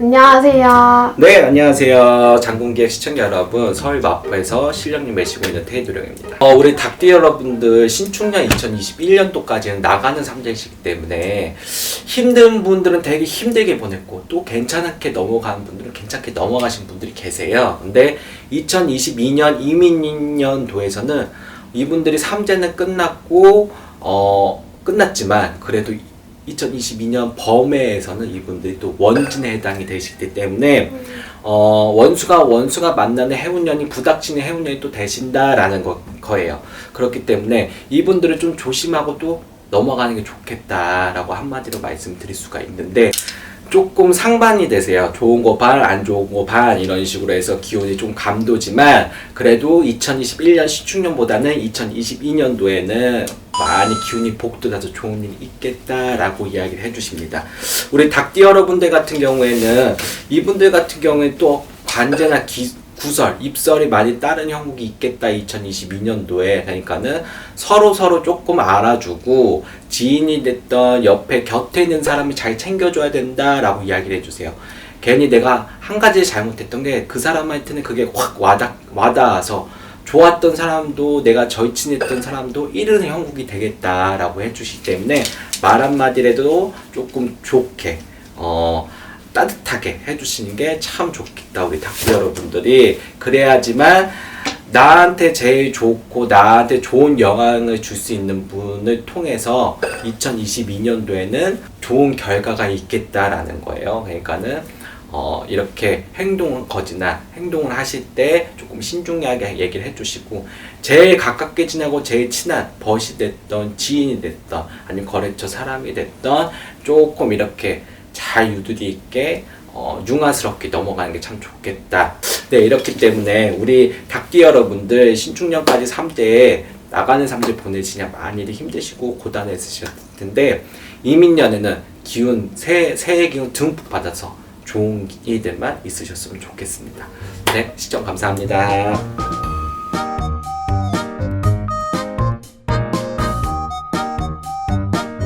안녕하세요. 네, 안녕하세요. 장군기획 시청자 여러분, 서울 마포에서 실력님 매시고 있는 테이도령입니다. 어, 우리 닭띠 여러분들 신축년 2021년도까지는 나가는 삼재이시기 때문에 힘든 분들은 되게 힘들게 보냈고 또 괜찮게 넘어가는 분들은 괜찮게 넘어가신 분들이 계세요. 근데 2022년 이민년도에서는 이분들이 삼재는 끝났고 어 끝났지만 그래도 2022년 범해에서는 이분들이 또 원진에 해당이 되시기 때문에 어, 원수가 원수가 만나는 해운년이 부닥치는 해운년이 또 되신다라는 거, 거예요. 그렇기 때문에 이분들을 좀 조심하고 또 넘어가는 게 좋겠다라고 한마디로 말씀드릴 수가 있는데 조금 상반이 되세요. 좋은 거 반, 안 좋은 거 반 이런 식으로 해서 기온이 좀 감도지만 그래도 2021년 시축년보다는 2022년도에는 많이 기운이 복돋아서 좋은 일이 있겠다라고 이야기를 해주십니다. 우리 닭띠 여러분들 같은 경우에는 이분들 같은 경우에 또 관제나 기, 구설, 입설이 많이 따른 형국이 있겠다 2022년도에 그러니까는 서로 서로 조금 알아주고 지인이 됐던 옆에 곁에 있는 사람이 잘 챙겨줘야 된다라고 이야기를 해주세요. 괜히 내가 한 가지 잘못했던 게 그 사람한테는 그게 확 와닿, 와닿아서 좋았던 사람도 내가 절친했던 사람도 잃은 형국이 되겠다라고 해주시기 때문에 말 한마디라도 조금 좋게 어 따뜻하게 해주시는 게 참 좋겠다 우리 닭구 여러분들이 그래야지만 나한테 제일 좋고 나한테 좋은 영향을 줄 수 있는 분을 통해서 2022년도에는 좋은 결과가 있겠다라는 거예요. 그러니까는 어, 이렇게 행동을 거지나 행동을 하실 때 조금 신중하게 얘기를 해주시고 제일 가깝게 지나고 제일 친한 벗이 됐던 지인이 됐던 아니면 거래처 사람이 됐던 조금 이렇게 잘 유두리 있게 어, 융화스럽게 넘어가는 게 참 좋겠다. 네, 이렇기 때문에 우리 닭띠 여러분들 신축년까지 3대에 나가는 3대 보내시냐 많이들 힘드시고 고단했으실 텐데 이민년에는 기운 새 새해 기운 듬뿍 받아서 좋은 일들만 있으셨으면 좋겠습니다. 네, 시청 감사합니다.